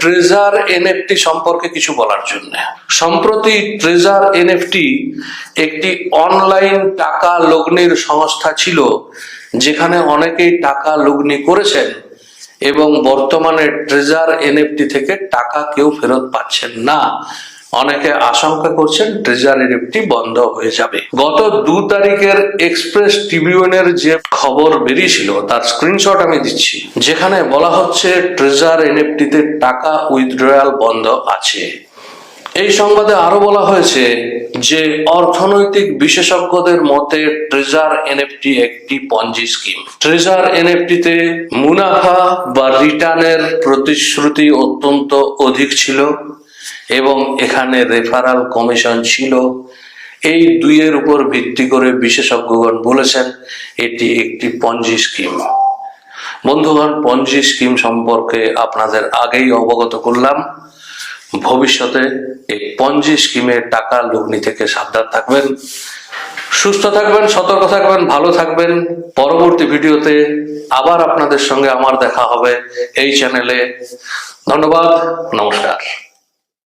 Treasure NFT সম্পর্কে কিছু বলার জন্য। সম্প্রতি ট্রেজার এনএফটি একটি অনলাইন টাকা লগ্নির সংস্থা ছিল, যেখানে অনেকেই টাকা লগ্নি করেছেন এবং বর্তমানে ট্রেজার এনএফটি থেকে টাকা কেউ ফেরত পাচ্ছেন না। অনেকে আশঙ্কা করছেন ট্রেজার এনএফটি বন্ধ হয়ে যাবে। গত দু তারিখের এক্সপ্রেস ট্রিবিউনের যে খবর বেরিয়েছিল, তার স্ক্রিনশট আমি দিচ্ছি। যেখানে বলা হচ্ছে ট্রেজার এনএফটিতে টাকা উইথড্রয়াল বন্ধ আছে। এই সংবাদে আরও বলা হয়েছে যে, অর্থনৈতিক বিশেষজ্ঞদের মতে ট্রেজার এনএফটি একটি পঞ্জি স্কিম। ট্রেজার এনএফটিতে মুনাফা বা রিটার্নের প্রতিশ্রুতি অত্যন্ত অধিক ছিল। এবং এখানে রেফারাল কমিশন ছিল। এই দুইয়ের উপর ভিত্তি করে বিশেষজ্ঞগণ বলেছেন, এটি একটি পঞ্জি স্কিম বন্ধুগণ পঞ্জি স্কিম সম্পর্কে আপনাদের আগেই অবগত করলাম। ভবিষ্যতে এই পঞ্জি স্কিমে টাকা লগ্নি থেকে সাবধান থাকবেন। সুস্থ থাকবেন, সতর্ক থাকবেন, ভালো থাকবেন। পরবর্তী ভিডিওতে আবার আপনাদের সঙ্গে আমার দেখা হবে এই চ্যানেলে। ধন্যবাদ, নমস্কার।